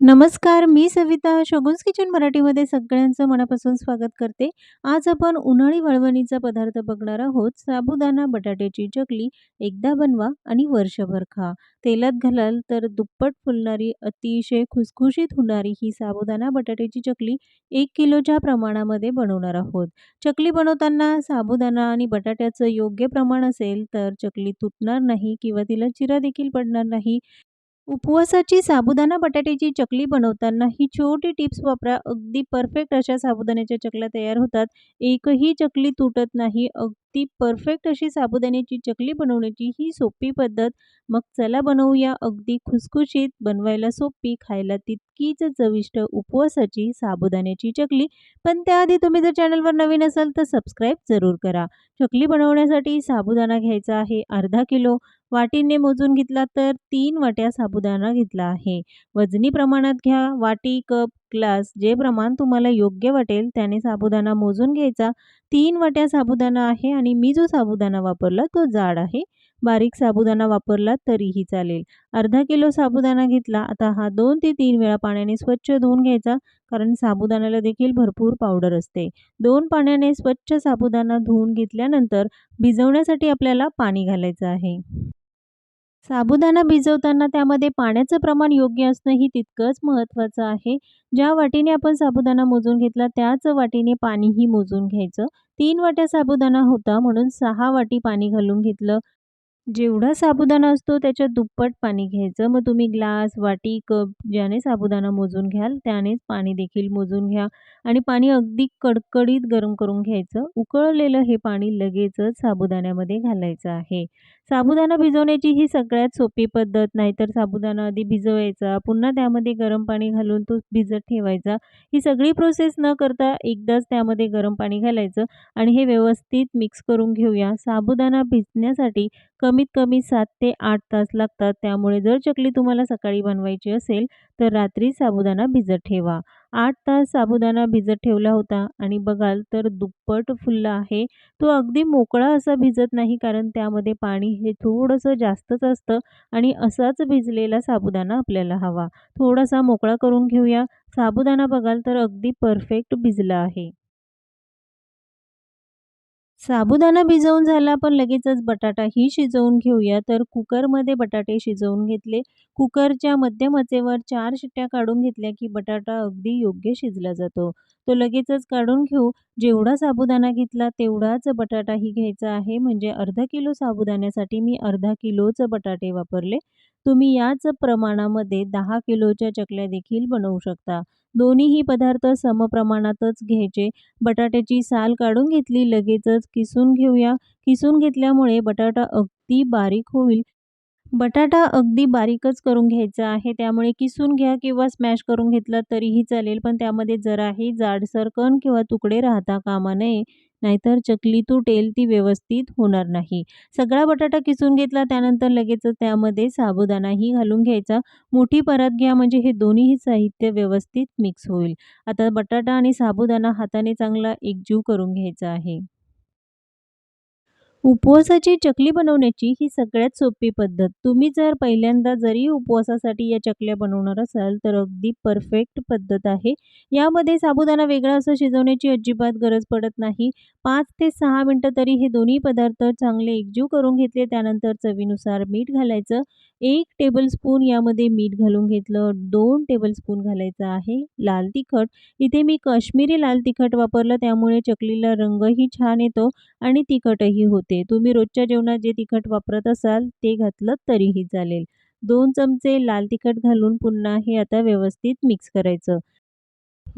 नमस्कार, मी सविता शगुन्स किचन मराठीमध्ये सगळ्यांचं मनापासून स्वागत करते. आज आपण उन्हाळी वळवणीचा पदार्थ बघणार आहोत. साबुदाणा बटाट्याची चकली. एकदा बनवा आणि वर्षभर खा. तेलात घालाल तर दुप्पट फुलणारी, अतिशय खुसखुशीत होणारी ही साबुदाणा बटाट्याची चकली एक किलोच्या प्रमाणामध्ये बनवणार आहोत. चकली बनवताना साबुदाणा आणि बटाट्याचं योग्य प्रमाण असेल तर चकली तुटणार नाही किंवा तिला चिरा देखील पडणार नाही. उपवासाची साबुदाणा बटाट्याची चकली बनवताना ही छोटी टिप्स वापरा. अगदी परफेक्ट अशा साबुदाण्याच्या चकल्या तयार होतात. एकही चकली तुटत नाही. अगदी परफेक्ट अशी साबुदाण्याची चकली बनवण्याची ही सोपी पद्धत. मग चला बनवूया अगदी खुसखुशीत, बनवायला सोपी, खायला तितकीच चविष्ट उपवासाची साबुदाण्याची चकली. पण त्याआधी तुम्ही जर चॅनलवर नवीन असाल तर सबस्क्राईब जरूर करा. चकली बनवण्यासाठी साबुदाणा घ्यायचा आहे अर्धा किलो. वाटीने मोजून घेतला तर तीन वाट्या साबुदाणा घेतला आहे. वजनी प्रमाणात घ्या. वाटी, कप, ग्लास जे प्रमाण तुम्हाला योग्य वाटेल त्याने साबुदाणा मोजून घ्यायचा. तीन वाट्या साबुदाणा आहे आणि मी जो साबुदाणा वापरला तो जाड आहे. बारीक साबुदाणा वापरला तरीही चालेल. अर्धा किलो साबुदाणा घेतला. आता हा दोन ते तीन वेळा पाण्याने स्वच्छ धुवून घ्यायचा कारण साबुदाण्याला देखील भरपूर पावडर असते. दोन पाण्याने स्वच्छ साबुदाणा धुवून घेतल्यानंतर भिजवण्यासाठी आपल्याला पाणी घालायचं आहे. साबुदाणा भिजवताना त्यामध्ये पाण्याचं प्रमाण योग्य असणंही तितकंच महत्त्वाचं आहे. ज्या वाटीने आपण साबुदाणा मोजून घेतला त्याच वाटीने पाणीही मोजून घ्यायचं. तीन वाट्या साबुदाणा होता म्हणून सहा वाटी पाणी घालून घेतलं. जेवढा साबुदाणा असतो त्याच्या दुप्पट पाणी घ्यायचं. मग तुम्ही ग्लास, वाटी, कप ज्याने साबुदाणा मोजून घ्याल त्यानेच पाणी देखील मोजून घ्या आणि पाणी अगदी कडकडीत गरम करून घ्यायचं. उकळलेलं हे पाणी लगेचच साबुदाण्यामध्ये घालायचं आहे. साबुदाणा भिजवण्याची ही सगळ्यात सोपी पद्धत. नाहीतर साबुदाणा आधी भिजवायचा, पुन्हा त्यामध्ये गरम पाणी घालून तो भिजत ठेवायचा. ही सगळी प्रोसेस न करता एकदाच त्यामध्ये गरम पाणी घालायचं आणि हे व्यवस्थित मिक्स करून घेऊया. साबुदाणा भिजण्यासाठी कमीत कमी सात ते आठ तास लागतात. त्यामुळे जर चकली तुम्हाला सकाळी बनवायची असेल तर रात्री साबुदाणा भिजत ठेवा. आठ तास साबुदाणा भिजत ठेवला होता आणि बघाल तर दुप्पट फुलला आहे. तो अगदी मोकळा असा भिजत नाही कारण त्यामध्ये पाणी हे थोडंसं जास्तच असतं आणि असाच भिजलेला साबुदाणा आपल्याला हवा. थोडासा मोकळा करून घेऊया. साबुदाणा बघाल तर अगदी परफेक्ट भिजला आहे. साबुदाणा भिजवून झाला पण लगेचच बटाटाही शिजवून घेऊया. तर कुकरमध्ये बटाटे शिजवून घेतले. कुकरच्या मध्यम आचेवर चार शिट्ट्या काढून घेतल्या की बटाटा अगदी योग्य शिजला जातो. तो लगेचच काढून घेऊ. जेवढा साबुदाणा घेतला तेवढाच बटाटाही घ्यायचा आहे. म्हणजे अर्धा किलो साबुदाण्यासाठी मी अर्धा किलोच बटाटे वापरले. तुम्ही याच प्रमाणामध्ये दहा किलोच्या चकल्या देखील बनवू शकता. दोन्हीही पदार्थ समप्रमाणातच घ्यायचे. बटाट्याची साल काढून घेतली. लगेचच किसून घेऊया. किसून घेतल्यामुळे बटाटा अगदी बारीक होईल. बटाटा अगदी बारीकच करून घ्यायचा आहे. त्यामुळे किसून घ्या किंवा स्मॅश करून घेतला तरीही चालेल. पण त्यामध्ये जराही जाडसर कण किंवा तुकडे राहता कामा नये. नाहीतर चकली तुटेल, ती व्यवस्थित होणार नाही. सगळा बटाटा किसून घेतला त्यानंतर लगेचच त्यामध्ये साबुदाणाही घालून घ्यायचा. मोठी परत घ्या म्हणजे हे दोन्हीही साहित्य व्यवस्थित मिक्स होईल. आता बटाटा आणि साबुदाणा हाताने चांगला एकजीव करून घ्यायचा आहे. उपवासाची चकली बनवण्याची ही सगळ्यात सोपी पद्धत. तुम्ही जर पहिल्यांदा जरी उपवासासाठी या चकल्या बनवणार असाल तर अगदी परफेक्ट पद्धत आहे. यामध्ये साबुदाणा वेगळा असं शिजवण्याची अजिबात गरज पडत नाही. पाच ते सहा मिनटं तरी हे दोन्ही पदार्थ चांगले एकजीव करून घेतले. त्यानंतर चवीनुसार मीठ घालायचं. एक टेबलस्पून यामध्ये मीठ घालून घेतलं. दोन टेबलस्पून घालायचं आहे लाल तिखट. इथे मी काश्मीरी लाल तिखट वापरलं त्यामुळे चकलीला रंगही छान येतो आणि तिखटही होते. तुम्ही रोजच्या जेवणात जे तिखट वापरत असाल ते घातलं तरीही चालेल. दोन चमचे लाल तिखट घालून पुन्हा हे आता व्यवस्थित मिक्स करायचं.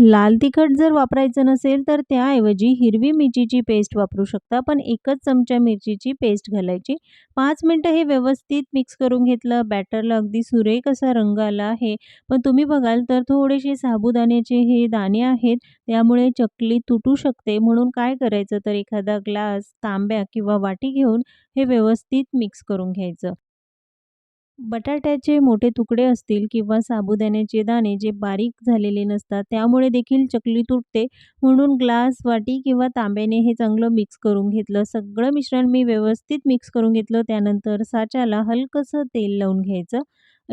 लाल तिखट जर वापरायचं नसेल तर त्याऐवजी हिरवी मिरचीची पेस्ट वापरू शकता. पण एकच चमचा मिरचीची पेस्ट घालायची. पाच मिनटं हे व्यवस्थित मिक्स करून घेतलं. बॅटरला अगदी सुरेख असा रंग आला आहे. पण तुम्ही बघाल तर थोडेसे साबुदाण्याचे हे दाणे आहेत. त्यामुळे चकली तुटू शकते. म्हणून काय करायचं तर एखादा ग्लास, तांब्या किंवा वाटी घेऊन हे व्यवस्थित मिक्स करून घ्यायचं. बटाट्याचे मोठे तुकडे असतील किंवा साबुदाण्याचे दाणे जे बारीक झालेले नसतात त्यामुळे देखील चकली तुटते. म्हणून ग्लास, वाटी किंवा तांब्याने हे चांगलं मिक्स करून घेतलं. सगळं मिश्रण मी व्यवस्थित मिक्स करून घेतलं. त्यानंतर साच्याला हलकंसं तेल लावून घ्यायचं.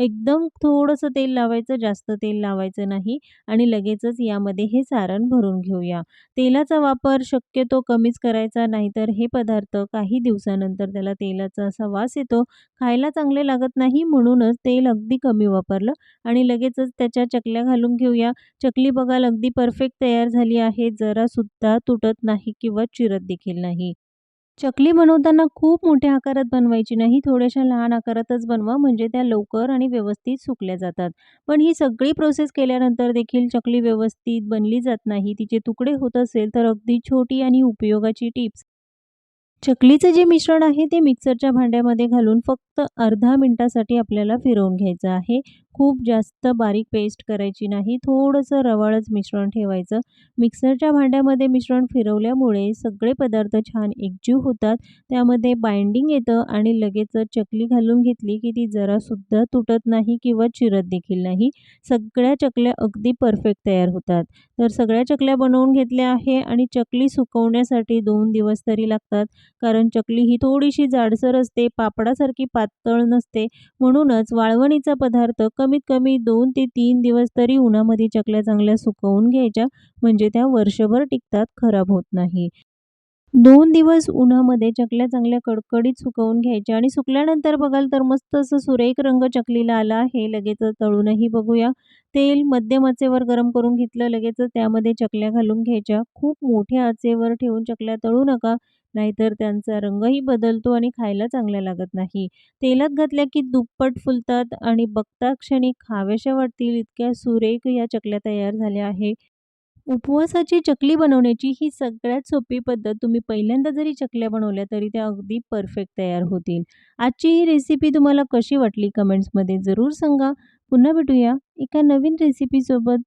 एकदम थोडंसं तेल लावायचं, जास्त तेल लावायचं नाही आणि लगेचच यामध्ये हे सारण भरून घेऊया. तेलाचा वापर शक्यतो कमीच करायचा, नाहीतर हे पदार्थ काही दिवसानंतर त्याला तेलाचा असा वास येतो, खायला चांगले लागत नाही. म्हणूनच तेल अगदी कमी वापरलं आणि लगेचच त्याच्या चकल्या घालून घेऊया. चकली बघाल अगदी परफेक्ट तयार झाली आहे. जरासुद्धा तुटत नाही किंवा चिरत देखील नाही. चकली बनवताना खूप मोठ्या आकारात बनवायची नाही, थोड्याशा लहान आकारातच बनवा म्हणजे त्या लवकर आणि व्यवस्थित सुकल्या जातात. पण ही सगळी प्रोसेस केल्यानंतर देखील चकली व्यवस्थित बनली जात नाही, तिचे तुकडे होत असेल तर अगदी छोटी आणि उपयोगाची टिप्स. चकलीचं जे मिश्रण आहे ते मिक्सरच्या भांड्यामध्ये घालून फक्त अर्धा मिनिटासाठी आपल्याला फिरवून घ्यायचं आहे. खूप जास्त बारीक पेस्ट करायची नाही, थोडंसं रवाळच मिश्रण ठेवायचं. मिक्सरच्या भांड्यामध्ये मिश्रण फिरवल्यामुळे सगळे पदार्थ छान एकजीव होतात, त्यामध्ये बाइंडिंग येतं आणि लगेच चकली घालून घेतली की ती जरासुद्धा तुटत नाही किंवा चिरत देखील नाही. सगळ्या चकल्या अगदी परफेक्ट तयार होतात. तर सगळ्या चकल्या बनवून घेतल्या आहे आणि चकली सुकवण्यासाठी दोन दिवस तरी लागतात, कारण चकली ही थोडीशी जाडसर असते, पापडासारखी पातळ नसते. म्हणूनच वाळवणीचा पदार्थ कमीत कमी दोन ते तीन दिवस तरी उन्हामध्ये चकल्या चांगल्या सुकवून घ्यायच्या, म्हणजे त्या वर्षभर टिकतात, खराब होत नाही. दोन दिवस उन्हामध्ये चकल्या चांगल्या कडकडीत सुकवून घ्यायच्या आणि सुकल्यानंतर बघाल तर मस्त असं सुरेख रंग चकलीला आला आहे. लगेच तळूनही बघूया. तेल मध्यम आचेवर गरम करून घेतलं, लगेच त्यामध्ये चकल्या घालून घ्यायच्या. खूप मोठ्या आचेवर ठेवून चकल्या तळू नका, नाहीतर त्यांचा रंगही बदलतो आणि खायला चांगल्या लागत नाही. तेलात घातल्या की दुप्पट फुलतात आणि बघता क्षणी खाव्याशा वाटतील, इतक्या सुरेख या चकल्या तयार झाल्या आहे. उपवासाची चकली बनवण्याची ही सगळ्यात सोपी पद्धत. तुम्ही पहिल्यांदा जरी चकल्या बनवल्या तरी त्या अगदी परफेक्ट तयार होतील. आजची ही रेसिपी तुम्हाला कशी वाटली कमेंट्समध्ये जरूर सांगा. पुन्हा भेटूया एका नवीन रेसिपीसोबत.